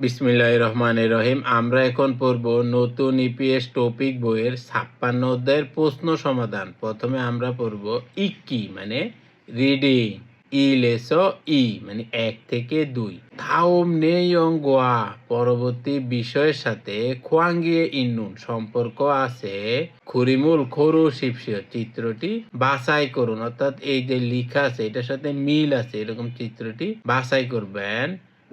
বিসমিল্লাহ রহমান রহিম। আমরা এখন পড়ব নতুন ইপিএস টপিক বইয়ের ছাপ্পান্ন অধ্যায়ের প্রশ্ন সমাধান। প্রথমে আমরা পড়ব ইকি মানে রিডিং। ই লেস ই মানে এক থেকে দুই। থাউম নেইয়ং গোয়া পরবর্তী বিষয়ের সাথে খোয়াঙ্গিয়ে ইন্নুন। সম্পর্ক আছে খুরিমুল খরু শিবসিও চিত্রটি বাছাই করুন। অর্থাৎ এই যে লিখা আছে, এটার সাথে মিল আছে। এরকম চিত্রটি বাছাই করবেন।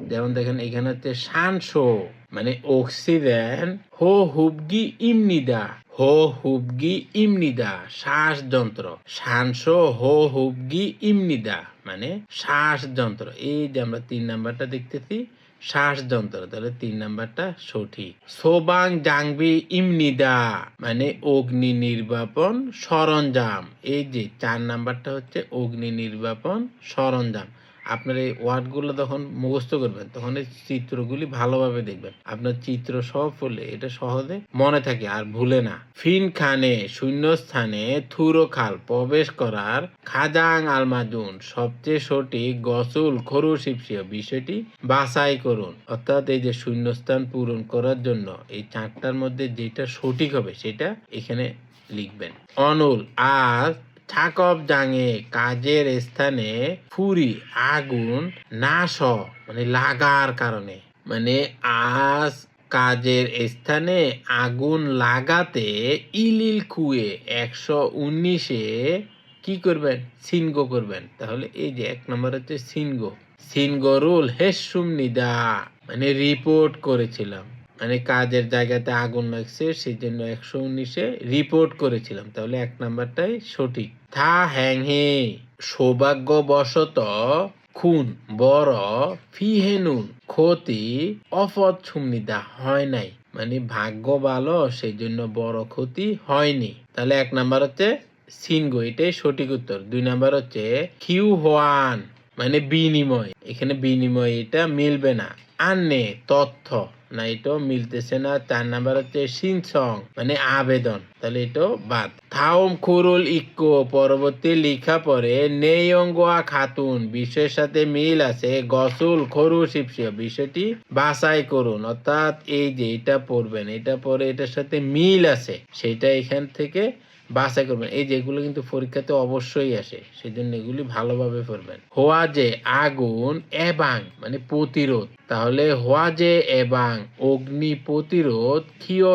যেমন দেখেন এখানে হচ্ছে শানশো মানে অক্সিজেন, হো হুবগি ইমনিদা, হো হুবগি ইমনিদা, শ্বাস যন্ত্র। শানশো হো হুবগি ইমনিদা মানে শ্বাস যন্ত্র। এই যে আমরা তিন নাম্বারটা দেখতেছি, শ্বাস যন্ত্র, তাহলে তিন নাম্বারটা সঠিক। সোবাং জাংবি ইমনিদা মানে অগ্নি নির্বাপন সরঞ্জাম। এই যে চার নাম্বারটা হচ্ছে অগ্নি নির্বাপন সরঞ্জাম। আপনার এই ওয়ার্ডগুলো যখন মুখস্থ করবেন, তখন এই চিত্রগুলি ভালোভাবে দেখবেন। আপনার চিত্র সব হলে এটা সহজে মনে থাকে, আর ভুলে না। ফিন খানে শূন্য স্থানে থুরো খাল প্রবেশ করার খাজাং আলমাজুন সবচেয়ে সঠিক গসুল খরু শিপসিও বিষয়টি বাছাই করুন। অর্থাৎ এই যে শূন্যস্থান পূরণ করার জন্য এই চারটার মধ্যে যেটা সঠিক হবে সেটা এখানে লিখবেন। অনুল আজ ঠাকব জাঙে কাজের স্থানে ফুরি আগুন নাশ মানে লাগার কারণে। মানে আজ কাজের স্থানে আগুন লাগাতে ইলিল খুয়ে একশো উনিশে কি করবেন? সিনগো করবেন। তাহলে এই যে এক নম্বর হচ্ছে সিনগো। সিনগরুল হেসুম নিদা মানে রিপোর্ট করেছিলাম। মানে কাজের জায়গাতে আগুন লাগছে সেই জন্য একশো উনিশে রিপোর্ট করেছিলাম। তাহলে এক নাম্বারটাই সঠিক। থা হ্যাং হে। সৌভাগ্যবশত খুন, বড় ফিহেনুন ক্ষতি অপদ সুমনিদা হয় নাই। মানে ভাগ্য ভালো সেই জন্য বড় ক্ষতি হয়নি। তাহলে এক নাম্বার হচ্ছে সিনগো, এটাই সঠিক উত্তর। দুই নাম্বার হচ্ছে কিউ হোয়ান মানে বিনিময়। এখানে বিনিময় এটা মিলবে না। আনে তথ্য। না, এটাও মিলতেছে না। চার নাম্বার হচ্ছে সিনসং মানে আবেদন। তাহলে এটাও বাদ। থাউম খুরুল ইক্কো পরবর্তী লিখা পরে নেয়ঙ্গোয়া খাতুন বিষয়ের সাথে মিল আছে, গসুল খরু শিপসিয়া বিষয়টি বাছাই করুন। অর্থাৎ এই যে, এটা পড়বেন, এটা পরে এটার সাথে মিল আছে। সেটা এখান থেকে বাছাই করবেন। এই যেগুলো কিন্তু পরীক্ষাতে অবশ্যই আসে সেই জন্য এগুলি ভালোভাবে পড়বেন। হোয়া যে আগুন এবাং মানে প্রতিরোধ। তাহলে হোয়া যে এবাং, অগ্নি প্রতিরোধ, ক্ষিয়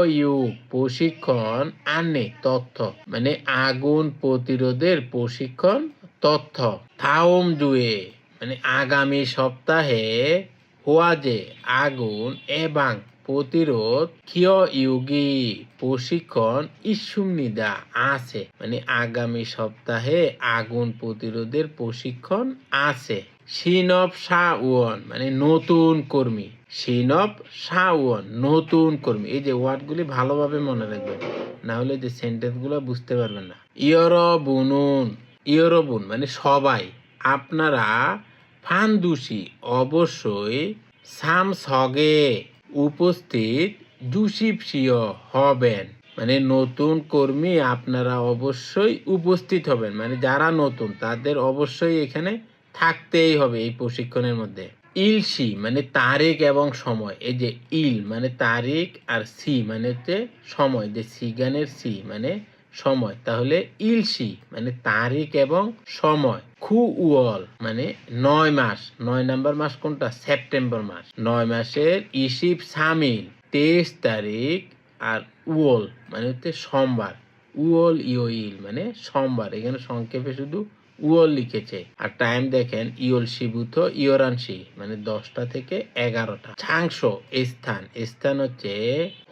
প্রশিক্ষণ, আনে, তথ্য। মানে আগুন প্রতিরোধের প্রশিক্ষণ, তথ্য। থাওম জুয়ে মানে আগামী সপ্তাহে হোয়া যে আগুন এবং প্রতিরোধ ক্ষিয় ইউগি প্রশিক্ষণ ইসুমনিদা আছে। মানে আগামী সপ্তাহে আগুন প্রতিরোধের প্রশিক্ষণ আছে। সিনব শাওয়ন মানে নতুন কর্মী। সিনব শাওয়ন, নতুন কর্মী। এই যে ওয়ার্ডগুলি ভালোভাবে মনে রাখবেন, না হলে যে সেন্টেন্সগুলো বুঝতে পারবেন না। ইয়র বুনুন ইয়রবুন মানে সবাই। আপনারা ফানদুসি, অবশ্যই সামসগে। উপস্থিত জুসিপসিও হবেন। মানে নতুন কর্মী আপনারা অবশ্যই উপস্থিত হবেন। মানে যারা নতুন, তাদের অবশ্যই এখানে থাকতেই হবে এই প্রশিক্ষণের মধ্যে। ইলসি মানে তারিখ এবং সময়। এই যে ইল মানে তারিখ আর সি মানে হচ্ছে সময়। যে সিগানের সি মানে সময়। তাহলে ইলসি মানে তারিখ এবং সময়। খু উয়ল মানে নয় মাস। নয় নাম্বার মাস কোনটা? সেপ্টেম্বর মাস। নয় মাসের ইসিপ সামিল। তেইশ তারিখ আর উয়ল মানে হচ্ছে সোমবার। উয়ল ইয়ইল মানে সোমবার। এখানে সংক্ষেপে শুধু উয়ল লিখেছে। আর টাইম দেখেন ইয়ল শিবুথ ইয়রানসি মানে দশটা থেকে এগারোটা। ছাংস স্থান। স্থান হচ্ছে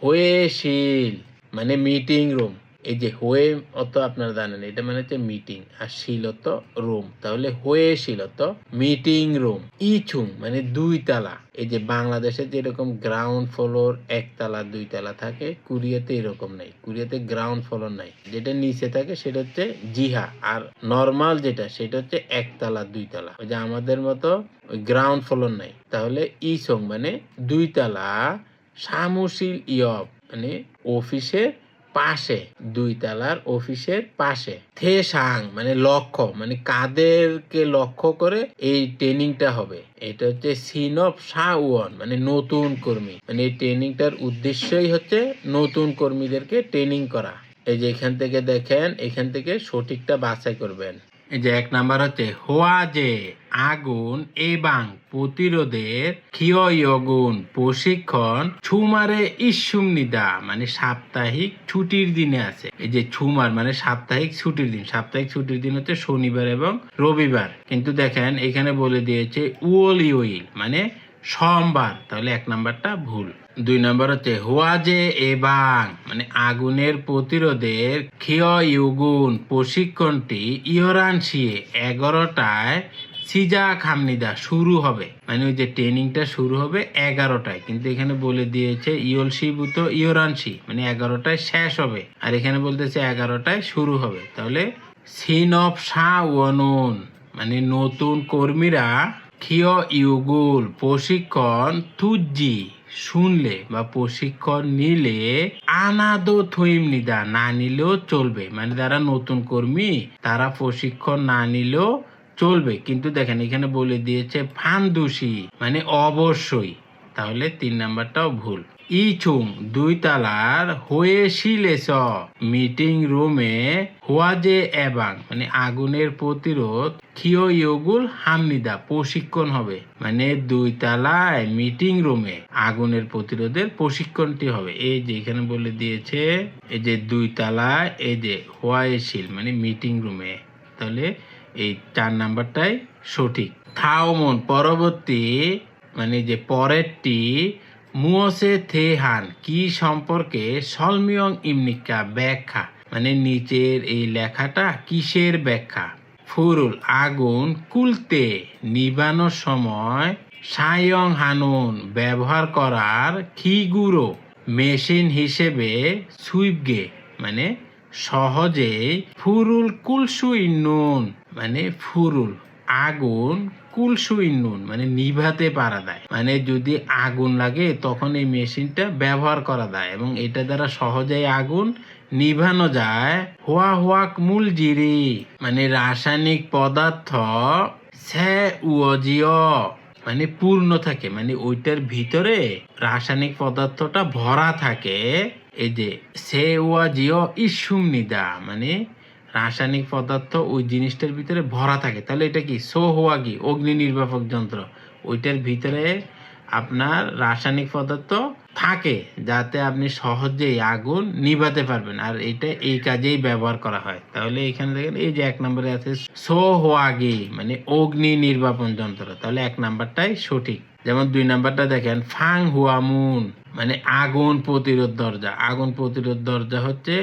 হয়েশিল মানে মিটিং রুম এই যে হয়ে অত আপনারা জানেন এটা মানে হচ্ছে মিটিং আর শিলত রুম তাহলে হয়ে শিলত মিটিং রুম ইছুং মানে দুই তালা। এই যে বাংলাদেশে যেরকম গ্রাউন্ড ফ্লোর একতলা দুই তালা থাকে, কুরিয়াতে এরকম নাই। কুরিয়াতে গ্রাউন্ড ফ্লোর নাই। যেটা নিচে থাকে সেটা হচ্ছে জিহা। আর নর্মাল যেটা, সেটা হচ্ছে একতলা দুই তালা। ওই যে আমাদের মতো গ্রাউন্ড ফ্লোর নাই। তাহলে ইসং মানে দুই তালা সামুশিল ইয়ব মানে অফিসের পাশে, দুই তালার অফিসের পাশে। থে সাং মানে লক্ষ্য মানে কাদেরকে লক্ষ্য করে এই ট্রেনিংটা হবে। এটা হচ্ছে সিন অফ শাওয়ন মানে নতুন কর্মী। মানে এই ট্রেনিংটার উদ্দেশ্যই হচ্ছে নতুন কর্মীদেরকে ট্রেনিং করা। এই যে এখান থেকে দেখেন, এখান থেকে সঠিকটা বাছাই করবেন। এই যে এক নাম্বার হচ্ছে, হোয়া যে আগুন এবং প্রতিরোধের ক্ষিয়গুণ প্রশিক্ষণ ছুমারে ইসুমনিদা মানে সাপ্তাহিক ছুটির দিনে আছে। এই যে ছুমার মানে সাপ্তাহিক ছুটির দিন। সাপ্তাহিক ছুটির দিন হচ্ছে শনিবার এবং রবিবার। কিন্তু দেখেন, এখানে বলে দিয়েছে উওলি ওইল মানে সোমবার। তাহলে এক নাম্বারটা ভুল। দুই নম্বর হচ্ছে হোয়াজে এবং মানে আগুনের প্রতিরোধের ক্ষয় ইউগুন প্রশিক্ষণটি ইহরানসিয়ে এগারোটায় সিজা খামনিদা শুরু হবে। মানে ওই যে ট্রেনিংটা শুরু হবে এগারোটায়। কিন্তু এখানে বলে দিয়েছে ইয়লসি বুত ইয়রানসি মানে এগারোটায় শেষ হবে। আর এখানে বলতেছে এগারোটায় শুরু হবে। তাহলে, সিন অফ সা ওয়নুন। মানে নতুন কর্মীরা ক্ষিয় ইউগুল প্রশিক্ষণ তুজি শুনলে বা প্রশিক্ষণ নিলে আনাদো থইম নিদা, না নিলেও চলবে। মানে যারা নতুন কর্মী, তারা প্রশিক্ষণ না নিলেও চলবে। কিন্তু দেখেন, এখানে বলে দিয়েছে ফান্দুসি মানে অবশ্যই। তাহলে তিন নাম্বারটাও ভুল। ইচুং, দুই তালার হয়েছিলেছ মিটিং রুমে হোয়াজে এবং মানে আগুনের প্রতিরোধ ক্ষিয় ইয়গুল হামনিদা? প্রশিক্ষণ হবে। মানে দুই তালায় মিটিং রুমে আগুনের প্রতিরোধের প্রশিক্ষণটি হবে। এই যে এখানে বলে দিয়েছে, এই যে দুই তালায়, এই যে হোয়াইশিল মানে মিটিং রুমে তাহলে এই চার নাম্বারটাই সঠিক। থাওমন পরবর্তী মানে যে পরেরটি মুয়সে থেহান, কি সম্পর্কে সলমিয়ং ইমনিকা ব্যাখ্যা? মানে নিচের এই লেখাটা কিসের ব্যাখ্যা? ফুরুল আগুন, কুলতে নিবানোর সময়, সায়ং হানুন ব্যবহার করার খিগুরো, মেশিন হিসেবে সুইপগে মানে সহজে ফুরুল কুলসুই নুন মানে ফুরুল, আগুন কুলসুই নুন মানে নিভাতে পারা দেয় মানে যদি আগুন লাগে, তখন এই মেশিনটা ব্যবহার করা যায় এবং এটা দ্বারা সহজেই আগুন নিভানো যায়। হোয়া হোয়াক মূল জিরি মানে রাসায়নিক পদার্থ সে মানে পূর্ণ থাকে। মানে ওইটার ভিতরে রাসায়নিক পদার্থটা ভরা থাকে। এই যে সে ওয়া জিও ইসুম নিদা মানে রাসায়নিক পদার্থ ওই জিনিসটার ভিতরে ভরা থাকে। তাহলে এটা কি? সো হওয়া কি? অগ্নি নির্বাপক যন্ত্র। ওইটার ভিতরে আপনার রাসায়নিক পদার্থ থাকে, যাতে আপনি সহজেই আগুন নিভাতে পারবেন। আর এটা এই কাজেই ব্যবহার করা হয়। তাহলে এখানে দেখেন, এই যে এক নম্বরে আছে, সো হোয়াগি মানে অগ্নি নির্বাপন যন্ত্র। তাহলে এক নাম্বারটাই সঠিক। যেমন দুই নাম্বারটা দেখেন, ফাং হুয়ামুন মানে আগুন প্রতিরোধ দরজা। আগুন প্রতিরোধ দরজা হচ্ছে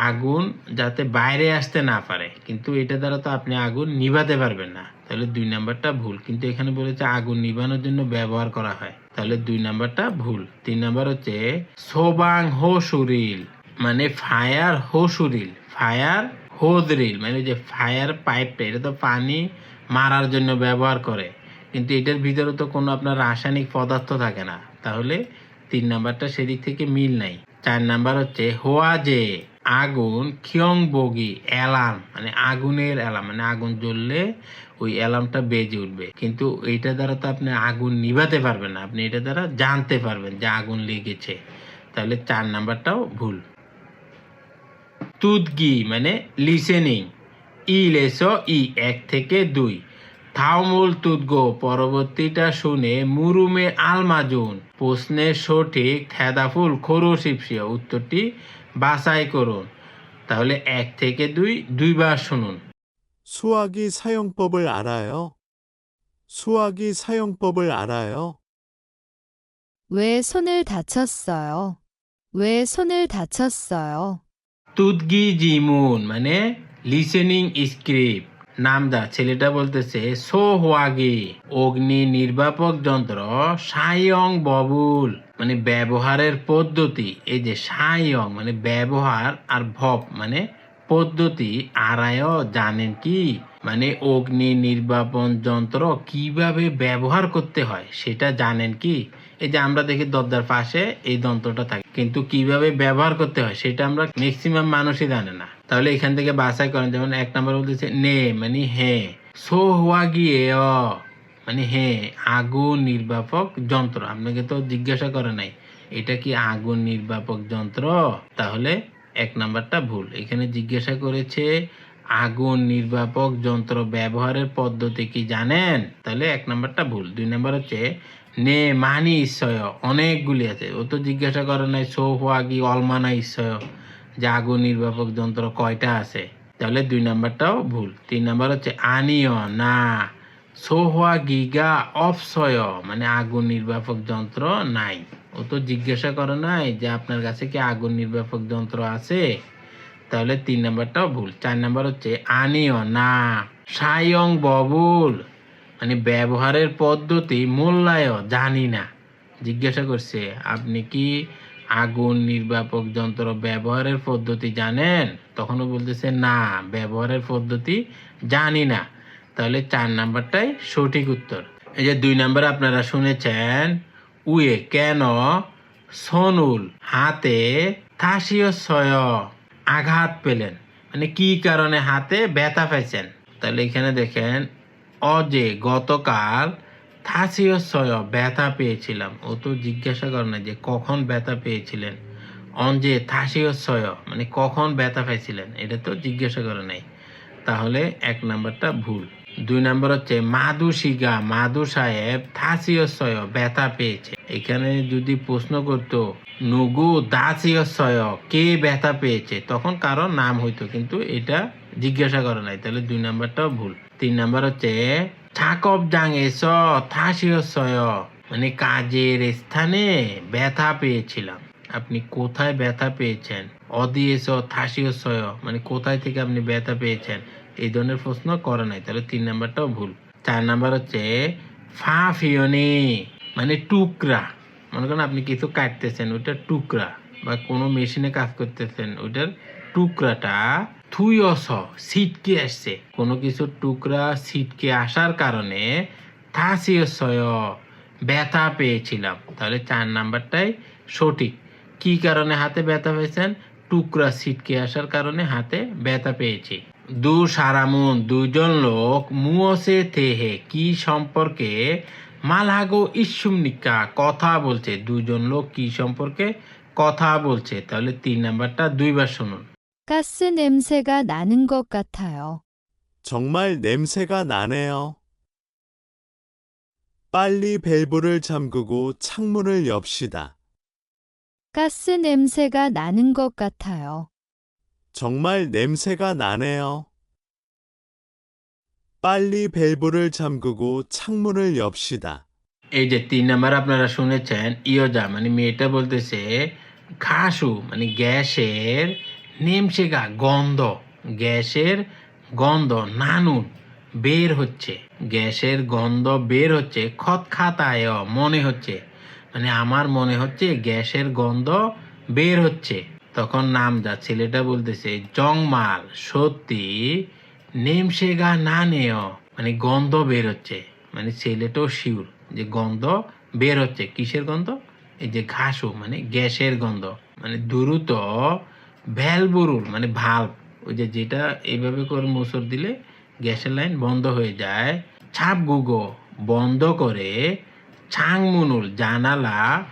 আগুন যাতে বাইরে আসতে না পারে। কিন্তু এটা দ্বারা তো আপনি আগুন নিভাতে পারবেন না। তাহলে দুই নাম্বারটা ভুল। কিন্তু এখানে বলেছে আগুন নিভানোর জন্য ব্যবহার করা হয়। তাহলে দুই নাম্বারটা ভুল। তিন নাম্বার হচ্ছে সোবাং হো সুরিল মানে ফায়ার হো সুরিল ফায়ার হোদরিল মানে যে ফায়ার পাইপটা, এটা তো পানি মারার জন্য ব্যবহার করে। কিন্তু এটার ভিতরে তো কোনো আপনার রাসায়নিক পদার্থ থাকে না। তাহলে তিন নাম্বারটা সেদিক থেকে মিল নাই। চার নাম্বার হচ্ছে হোয়া যে আগুন খিয়ং বগি অ্যালার্ম মানে আগুনের অ্যালার্ম মানে আগুন জ্বললে ওই অ্যালার্মটা বেজে উঠবে। কিন্তু এইটা দ্বারা তো আপনি আগুন নিভাতে পারবেন না, আপনি এটা দ্বারা জানতে পারবেন যে আগুন লেগেছে। তাহলে চার নাম্বারটাও ভুল। তুদগি মানে লিসেনিং ই লেসো ই, এক থেকে দুই। থাউমুল তুদগো, পরবর্তীটা শুনে মুরুমে আলমাজুন, প্রশ্নের সঠিক থেদাফুল খোরশিপসিয়া উত্তরটি বাছাই করুন তাহলে এক থেকে দুই দুইবার শুনুন 수화기 사용법을 알아요? 수화기 사용법을 알아요? 왜 손을 다쳤어요? 왜 손을 다쳤어요? তুদগি জিমুন মানে লিসেনিং স্ক্রিপ্ট নামদা, ছেলেটা বলতেছে, সো হোয়াগি, অগ্নি নির্বাপক যন্ত্র সাইয়ং ববুল। মানে ব্যবহারের পদ্ধতি, এই যে সাইয়ং মানে ব্যবহার আর ভব মানে পদ্ধতি, আরায় জানেন কি? মানে অগ্নি নির্বাপন যন্ত্র কীভাবে ব্যবহার করতে হয় সেটা জানেন কি? এই যে আমরা দেখি দরজার পাশে এই যন্ত্রটা থাকে, কিন্তু কীভাবে ব্যবহার করতে হয় সেটা আমরা ম্যাক্সিমাম মানুষই জানে না। তাহলে এখান থেকে বাছাই করেন, যেমন এক নম্বর বলতেছে, নে মানে হে। সো হওয়া গিয়ে, অ মানে হে, আগুন নির্বাপক যন্ত্র। আপনাকে তো জিজ্ঞাসা করে নাই, এটা কি আগুন নির্বাপক যন্ত্র? তাহলে এক নাম্বারটা ভুল। এখানে জিজ্ঞাসা করেছে, আগুন নির্বাপক যন্ত্র ব্যবহারের পদ্ধতি কি জানেন? তাহলে এক নাম্বারটা ভুল। দুই নাম্বার হচ্ছে, নে মানি ঈশ্বয়, অনেকগুলি আছে। ও তো জিজ্ঞাসা করে নাই, সো হওয়া কি অলমানা ইশ্বয় যে আগুন নির্বাপক যন্ত্র কয়টা আছে? তাহলে দুই নাম্বারটাও ভুল। তিন নাম্বার হচ্ছে আনিও না। সোহোয়া গিগা অপসয় মানে আগুন নির্বাপক যন্ত্র নাই। ও তো জিজ্ঞাসা করে নাই যে আপনার কাছে কি আগুন নির্বাপক যন্ত্র আছে? তাহলে তিন নাম্বারটাও ভুল। চার নাম্বার হচ্ছে আনিও না। সায়ং ববুল মানে ব্যবহারের পদ্ধতি মূল্যায় জানি না। জিজ্ঞাসা করছে, আপনি কি আগুন নির্বাপক যন্ত্র ব্যবহারের পদ্ধতি জানেন? তখনও বলতেছে, না, ব্যবহারের পদ্ধতি জানি না। তাহলে চার নাম্বারটাই সঠিক উত্তর। এই যে দুই নাম্বার আপনারা শুনেছেন, উয়ে কেন সনুল হাতে থাসিও আঘাত পেলেন? মানে কি কারণে হাতে ব্যথা পেয়েছেন? তাহলে এখানে দেখেন, অজে গতকাল থাসিও সয় ব্যথা পেয়েছিলাম। ও তো জিজ্ঞাসা করে না যে কখন ব্যথা পেয়েছিলেন। অঞ্জে থাসিও সয় মানে কখন ব্যথা পাইছিলেন? এটা তো জিজ্ঞাসা করে নাই। তাহলে এক নাম্বারটা ভুল। দুই নাম্বার হচ্ছে মাদু শিগা মাদু সাহেব থাসিয়সয় ব্যথা পেয়েছে। এখানে যদি প্রশ্ন করতো, নুগু দাসিয়সয় কে ব্যথা পেয়েছে? তখন কারও নাম হইতো, কিন্তু এটা জিজ্ঞাসা করে নাই। তাহলে দুই নাম্বারটাও ভুল। তিন নাম্বার হচ্ছে এস থাসিয়সয় মানে কাজের স্থানে ব্যথা পেয়েছিলাম। আপনি কোথায় ব্যথা পেয়েছেন? অদিয়েছ থাসিয়সয় মানে কোথায় থেকে আপনি ব্যথা পেয়েছেন? এই ধরনের প্রশ্ন করে নাই। তাহলে তিন নাম্বারটাও ভুল। চার নাম্বার হচ্ছে, ফা ফিওনি মানে টুকরা। মনে করেন আপনি কিছু কাটতেছেন, ওইটা টুকরা, বা কোনো মেশিনে কাজ করতেছেন, ওইটার টুকরাটা থুইয়স ছিটকে আসছে। কোনো কিছুর টুকরা ছিটকে আসার কারণে থাসিয়সয় ব্যথা পেয়েছিলাম। তাহলে চার নাম্বারটাই সঠিক। কি কারণে হাতে ব্যথা পেয়েছেন টুকরা ছিটকে আসার কারণে হাতে ব্যথা পেয়েছি। দু সারামুন দুজন লোক মুয়সে থেহে কি সম্পর্কে মালহাগো ইসুমনিকা কথা বলছে? দুজন লোক কি সম্পর্কে কথা বলছে? তাহলে তিন নাম্বারটা দুইবার শুনুন। 가스 냄새가 나는 것 같아요. 정말 냄새가 나네요. 빨리 밸브를 잠그고 창문을 엽시다. 가스 냄새가 나는 것 같아요. 정말 냄새가 나네요. 빨리 밸브를 잠그고 창문을 엽시다. এই যে তিন নাম্বার আপনারা শুনেছেন ইয়োজা মানে মেয়েটা বলতেছে ঘাসু মানে গ্যাসের নেমসেগা গন্ধ। গ্যাসের গন্ধ, নানুন, বের হচ্ছে। গ্যাসের গন্ধ বের হচ্ছে খত খাতায় মনে হচ্ছে। মানে আমার মনে হচ্ছে গ্যাসের গন্ধ বের হচ্ছে। তখন নাম যা, ছেলেটা বলতেছে, জংমাল, সত্যি নেমসেগা না নেও মানে গন্ধ বের হচ্ছে। মানে ছেলেটাও শিউর যে গন্ধ বের হচ্ছে। কিসের গন্ধ? এই যে ঘাসও মানে গ্যাসের গন্ধ। মানে দ্রুত ভ্যালবুরুর মানে ভাল্ব, ওই যে যেটা এইভাবে করে মোসর দিলে গ্যাসের লাইন বন্ধ হয়ে যায়। ছাপ গুগো বন্ধ করে ছাংমুনুল জানালা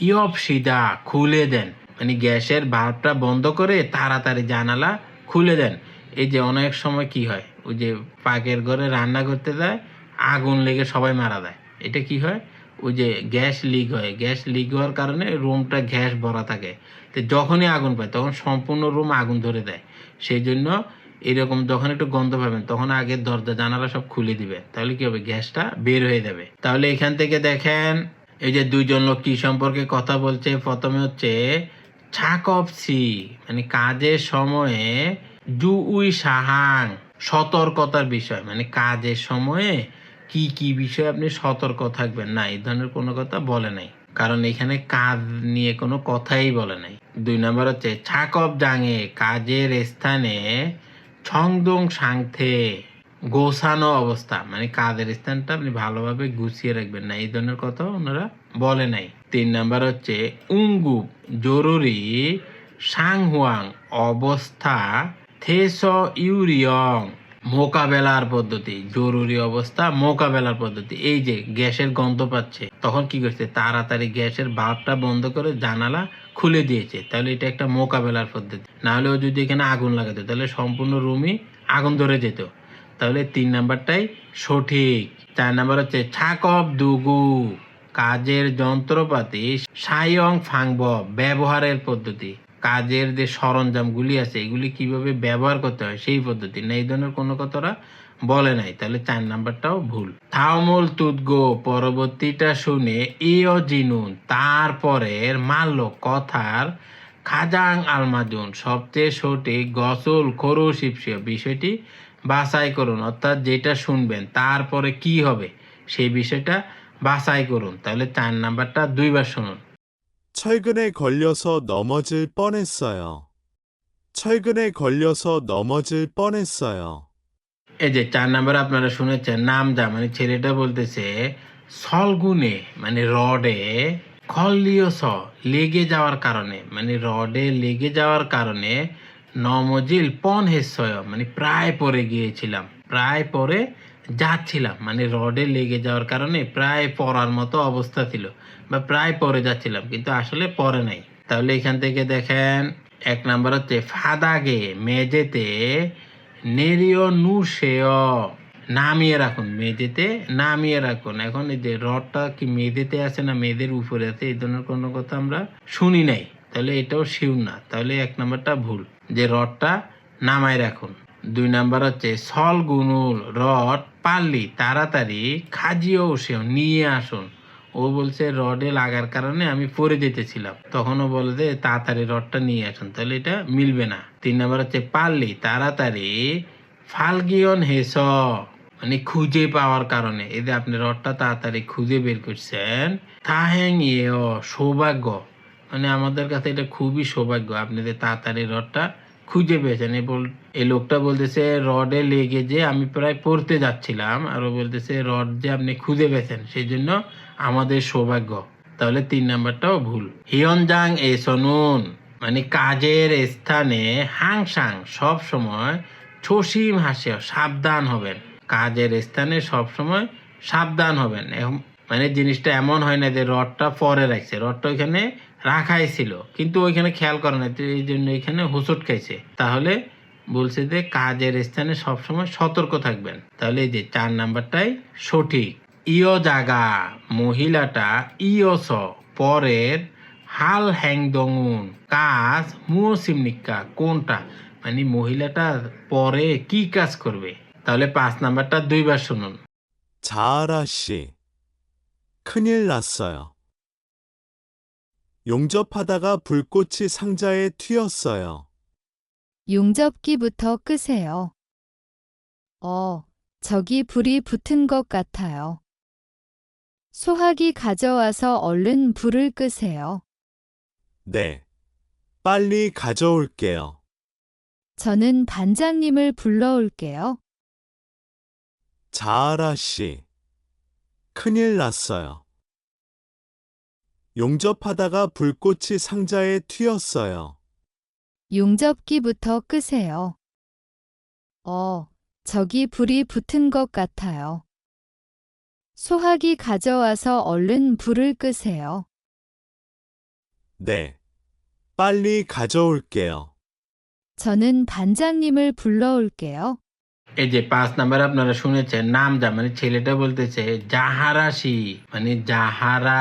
ইয়প সিদা খুলে দেন। মানে গ্যাসের ভাল্বটা বন্ধ করে তাড়াতাড়ি জানালা খুলে দেন। এই যে অনেক সময় কি হয়, ওই যে পাকের ঘরে রান্না করতে যায়, আগুন লেগে সবাই মারা যায়। এটা কি হয়? ওই যে গ্যাস লিক হয়, গ্যাস লিক হওয়ার কারণে রুমটা গ্যাস ভরা থাকে। তো যখনই আগুন পায়, তখন সম্পূর্ণ রুম আগুন ধরে দেয়। সেই জন্য এরকম যখন একটু গন্ধ পাবেন, তখন আগে দরজা, জানালা সব খুলে দিবে। তাহলে কি হবে? গ্যাসটা বের হয়ে যাবে। তাহলে এখান থেকে দেখেন, এই যে দুইজন লোক কি সম্পর্কে কথা বলছে? প্রথমে হচ্ছে ছাকপসি মানে কাজের সময়ে জু উই সাহাং সতর্কতার বিষয়। মানে কাজের সময়ে কি কি বিষয়ে আপনি সতর্ক থাকবেন? না, এই ধরনের কোনো কথা বলে নাই। কারণ এখানে কাজ নিয়ে কোনো কথাই বলে নাই। দুই নম্বর হচ্ছে ছাকপ জাঙে, কাজের স্থানে ছংদং সাংথে, গোছানো অবস্থা। মানে কাজের স্থানটা আপনি ভালোভাবে গুছিয়ে রাখবেন না, এই ধরনের কথা ওনারা বলে নাই। তিন নাম্বার হচ্ছে উঙ্গুপ জরুরি সাংহুয়াং অবস্থা থেস ইউরিয়ং। মোকাবেলার পদ্ধতি, জরুরি অবস্থা, মোকাবেলার পদ্ধতি। এই যে গ্যাসের গন্ধ পাচ্ছে, তখন কি করছে? তাড়াতাড়ি গ্যাসের ভাবটা বন্ধ করে জানালা খুলে দিয়েছে। তাহলে এটা একটা মোকাবেলার পদ্ধতি। না হলে ও যদি এখানে আগুন লাগাতো, তাহলে সম্পূর্ণ রুমই আগুন ধরে যেত। তাহলে তিন নাম্বারটাই সঠিক। চার নাম্বার হচ্ছে ছাকব দুগু। কাজের যন্ত্রপাতি সায়ং ফাংব ব্যবহারের পদ্ধতি। কাজের যে সরঞ্জামগুলি আছে, এগুলি কীভাবে ব্যবহার করতে হয় সেই পদ্ধতি না এই ধরনের কোনো কথাটা বলে নাই। তাহলে চার নাম্বারটাও ভুল। থাউমুল তুদগো পরবর্তীটা শুনে, ইয় জিনুন তারপরের মাল্য কথার খাজাং আলমাজুন, সবচেয়ে সঠিক গসল খরু শিপসীয় বিষয়টি বাছাই করুন। অর্থাৎ যেটা শুনবেন, তারপরে কি হবে সেই বিষয়টা বাছাই করুন। তাহলে চার নাম্বারটা দুইবার শুনুন। 철근에 걸려서 넘어질 뻔했어요. 철근에 걸려서 넘어질 뻔했어요. এই যে চার নাম্বার আপনারা শুনেছেন নাম যা মানে ছেলেটা বলতেছে সলগুনে মানে রডে খলিয়স লেগে যাওয়ার কারণে মানে রডে লেগে যাওয়ার কারণে নমজিল পন হেসয় মানে প্রায় পরে গিয়েছিলাম প্রায় পরে যাচ্ছিলাম মানে রডে লেগে যাওয়ার কারণে প্রায় পড়ার মতো অবস্থা ছিল, বা প্রায় পরে যাচ্ছিলাম, কিন্তু আসলে পরে নাই। তাহলে এখান থেকে দেখেন, এক নাম্বার হচ্ছে ফাদাগে মেজেতে নেরিও নুশেয় নামিয়ে রাখুন, মেঝেতে নামিয়ে রাখুন। এখন এই যে রডটা কি মেঝেতে আছে না মেয়েদের উপরে আছে, এই ধরনের কোনো কথা আমরা শুনি নাই। তাহলে এটাও শিউর না। তাহলে এক নাম্বারটা ভুল, যে রডটা নামায় রাখুন। দুই নাম্বার হচ্ছে, সল গুনুল রড পারলি তাড়াতাড়ি খাজিও সেও, নিয়ে আসুন। ও বলছে, রডে লাগার কারণে আমি পড়ে যেতেছিলাম। তখন ও বলে যে, তাড়াতাড়ি রডটা নিয়ে আসুন, তাহলে এটা মিলবে না। তিন নাম্বার হচ্ছে পারলি তাড়াতাড়ি ফালগিয়ন হেস। মানে খুঁজে পাওয়ার কারণে। এদের আপনি রডটা তাড়াতাড়ি খুঁজে বের করছেন, তাহেং ইয়েও, সৌভাগ্য। মানে আমাদের কাছে এটা খুবই সৌভাগ্য, আপনি যে তাড়াতাড়ি রডটা খুঁজে পেয়েছেন। এই এই লোকটা বলতেছে, রডে লেগে যে আমি প্রায় পড়তে যাচ্ছিলাম। আর ও বলতেছে, রড যে আপনি খুঁজে পেয়েছেন, সেই জন্য আমাদের সৌভাগ্য। তাহলে তিন নাম্বারটাও ভুল। হিয়নজাং এ সনুন মানে কাজের স্থানে হাংসাং সব সময় ছসিম হাসিয়া সাবধান হবেন। কাজের স্থানে সব সময় সাবধান হবেন। মানে জিনিসটা এমন হয় না যে রডটা পরে রাখছে, রডটা ওইখানে রাখাই ছিল। কিন্তু ওইখানে খেয়াল করে না, এই জন্য এখানে হোঁচট খাইছে। তাহলে বলছে যে কাজের স্থানে সবসময় সতর্ক থাকবেন তাহলে এই যে চার নাম্বারটাই সঠিক ইয় জাগা মহিলাটা ইয়স পরের হাল হ্যাং দঙুন কাজ মুসিমনিকা কোনটা মানে মহিলাটা পরে কি কাজ করবে তাহলে পাঁচ নাম্বারটা দুইবার শুনুন 자아라 씨. 큰일 났어요. 용접하다가 불꽃이 상자에 튀었어요. 용접기부터 끄세요. 어, 저기 불이 붙은 것 같아요. 소화기 가져와서 얼른 불을 끄세요. 네. 빨리 가져올게요. 저는 반장님을 불러올게요. 자아라 씨. 큰일 났어요. 용접하다가 불꽃이 상자에 튀었어요. 용접기부터 끄세요. 어, 저기 불이 붙은 것 같아요. 소화기 가져와서 얼른 불을 끄세요. 네. 빨리 가져올게요. 저는 반장님을 불러올게요. এই যে পাঁচ নাম্বার আপনারা শুনেছেন নাম যা মানে ছেলেটা বলতেছে জাহারা সি মানে জাহারা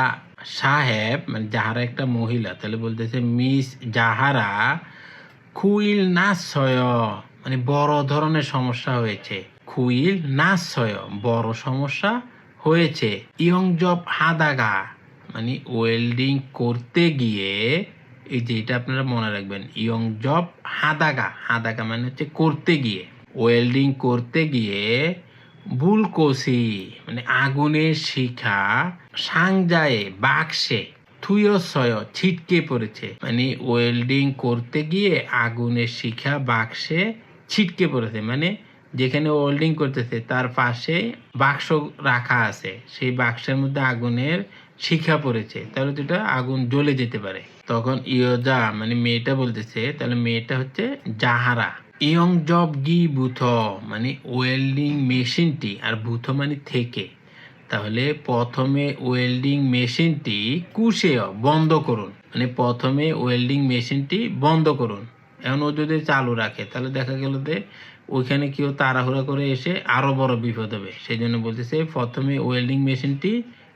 সাহেব মানে জাহারা একটা মহিলা তাহলে বলতেছে মিস জাহারা খুইল নাশয় মানে বড় ধরনের সমস্যা হয়েছে। খুইল নাশয় বড় সমস্যা হয়েছে। ইয়ংজব হাদাগা মানে ওয়েল্ডিং করতে গিয়ে, এই যে এটা আপনারা মনে রাখবেন ইয়ং জব হাদাগা হাদাগা মানে হচ্ছে করতে গিয়ে। ওয়েল্ডিং করতে গিয়ে বুলকোসি মানে আগুনের শিখা, সাংজায়ে, বাক্সে থুয়সয়, ছিটকে পড়েছে। মানে ওয়েল্ডিং করতে গিয়ে আগুনের শিখা বাক্সে ছিটকে পড়েছে। মানে যেখানে ওয়েল্ডিং করতেছে, তার পাশে বাক্স রাখা আছে। সেই বাক্সের মধ্যে আগুনের শিখা পড়েছে। তাহলে তো আগুন জ্বলে যেতে পারে। তখন ইয়জা মানে মেয়েটা বলতেছে, তাহলে মেয়েটা হচ্ছে জাহারা। ইয়ং জব গি বুথ মানে ওয়েল্ডিং মেশিনটি, আর বুথ মানে থেকে। তাহলে প্রথমে ওয়েল্ডিং মেশিনটি কুশে বন্ধ করুন। মানে প্রথমে ওয়েল্ডিং মেশিনটি বন্ধ করুন। এখন ও যদি চালু রাখে, তাহলে দেখা গেল যে ওইখানে কেউ তাড়াহুড়া করে এসে আরও বড় বিপদ হবে। সেই জন্য বলতেছে প্রথমে ওয়েল্ডিং মেশিনটি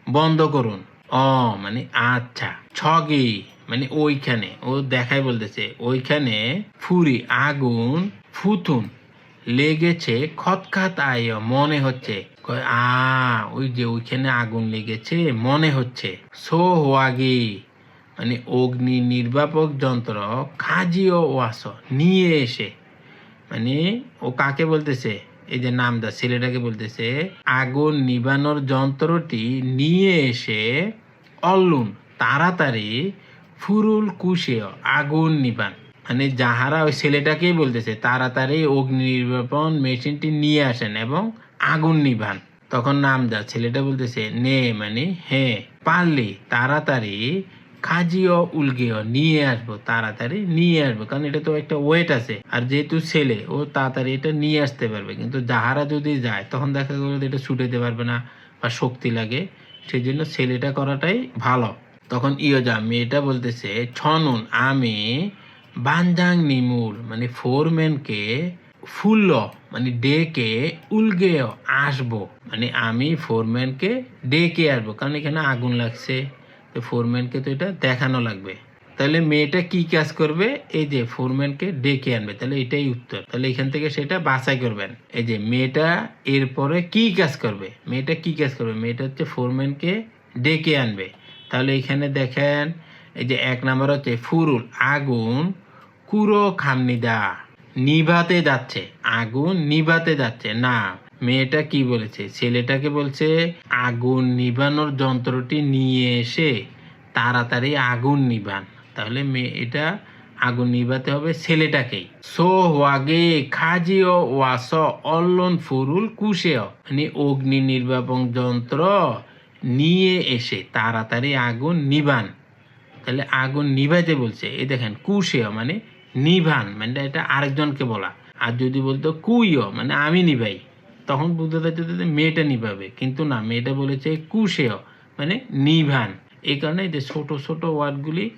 বন্ধ করুন। ও মানে আচ্ছা ছগি মানে ওইখানে, ও দেখাই বলতেছে, ওইখানে ফুরি, আগুন ফুতুন, লেগেছে খতখাত আয় মনে হচ্ছে। কয়, আ ওই যে ওইখানে আগুন লেগেছে মনে হচ্ছে। সো হোয়াগি? মানে অগ্নি নির্বাপক যন্ত্র খাজিও ওয়াস নিয়ে এসে। মানে ও কাকে বলতেছে? এই যে নামদা ছেলেটাকে বলতেছে আগুন নিবানোর যন্ত্রটি নিয়ে এসে অল্লুন তাড়াতাড়ি ফুরুল কুশে আগুন নিবান। মানে যাহারা ওই ছেলেটাকেই বলতেছে তাড়াতাড়ি অগ্নি নির্বাপন মেশিনটি নিয়ে আসেন এবং আগুন নিভান। তখন নামদা ছেলেটা বলতেছে, নে মানে হ্যাঁ পারলে তাড়াতাড়ি খাজিও উলগেও নিয়ে আসব, তাড়াতাড়ি নিয়ে আসব। কারণ এটা তো একটা ওয়েট আছে। আর যেহেতু ছেলে, ও তাড়াতাড়ি এটা নিয়ে আসতে পারবে। কিন্তু যাহারা যদি যায়, তখন দেখা গেলো যে এটা ছুটাতে পারবে না বা শক্তি লাগে। সেই জন্য ছেলেটা করাটাই ভালো। তখন ইয়োজা মেয়েটা বলতেছে, ছনুন, আমি বানজাং নিমুল মানে ফোরম্যানকে ফুল্ল মানে ডেকে উলগে আসব। মানে আমি ফোরম্যানকে ডেকে আসব, কারণ এখানে আগুন লাগছে। তো ফোরম্যানকে তো এটা দেখানো লাগবে। তাহলে মেয়েটা কি কাজ করবে? এই যে ফোরম্যানকে ডেকে আনবে। তাহলে এটাই উত্তর। তাহলে এখান থেকে সেটা বাছাই করবেন। এই যে মেয়েটা এরপরে কি কাজ করবে? মেয়েটা কি কাজ করবে? মেয়েটা হচ্ছে ফোরম্যানকে ডেকে আনবে। তাহলে এখানে দেখেন, এই যে এক নাম্বার হচ্ছে ফুরুল, আগুন কুরো খামনিদা। নিভাতে যাচ্ছে, আগুন নিভাতে যাচ্ছে। না, মেয়েটা কি বলেছে? ছেলেটাকে বলছে, আগুন নিভানোর যন্ত্রটি নিয়ে এসে তাড়াতাড়ি আগুন নিভান। তাহলে মেয়ে, এটা আগুন নিভাতে হবে ছেলেটাকেই। সো ওয়াগে খাজিও ওয়াস অল্লন ফুরুল কুশেও মানে অগ্নি নির্বাপন যন্ত্র নিয়ে এসে তাড়াতাড়ি আগুন নিভান। তাহলে আগুন নিভাইতে বলছে এ দেখেন, কুশেও মানে নিভান মানে এটা আরেকজনকে বলা। আর যদি বলতো, কুইও মানে আমি নিভাই। তখন বুঝতে যাচ্ছে যে মেয়েটা নিভাবে। কিন্তু না, মেয়েটা বলেছে কুশেও মানে নিভান। এই কারণে যে ছোট ছোট ওয়ার্ডগুলি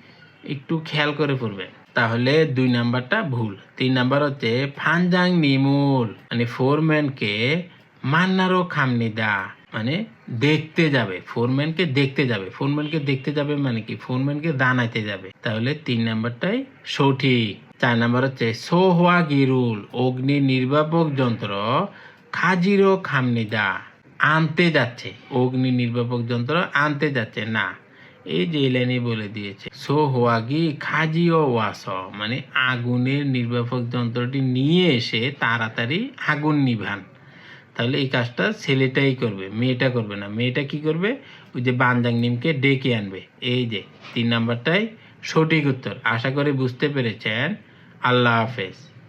একটু খেয়াল করে পড়বেন তাহলে দুই নাম্বারটা ভুল। তিন নাম্বার হচ্ছে, ফানজাং নিমুল মানে ফোরম্যানকে মান্নারও খামনি দা মানে দেখতে যাবে। ফোরম্যানকে দেখতে যাবে। ফোরম্যানকে দেখতে যাবে মানে কি? ফোরম্যানকে দানাইতে যাবে। তাহলে তিন নাম্বারটাই সঠিক। চার নাম্বার হচ্ছে সোহওয়া গিরুল অগ্নি নির্বাপক যন্ত্র খাজিরো খামনিদা আনতে যাচ্ছে অগ্নি নির্বাপক যন্ত্র আনতে যাচ্ছে না এই যে লাইনে বলে দিয়েছে সো হোয়াগি খাজিও ওয়াস মানে আগুনের নির্বাপক যন্ত্রটি নিয়ে এসে তাড়াতাড়ি আগুন নিভান তাহলে এই কাজটা ছেলেটাই করবে মেয়েটা করবে না মেয়েটা কি করবে ওই যে বানজাং নিমকে ডেকে আনবে এই যে তিন নাম্বারটাই সঠিক উত্তর আশা করি বুঝতে পেরেছেন আল্লাহ হাফেজ।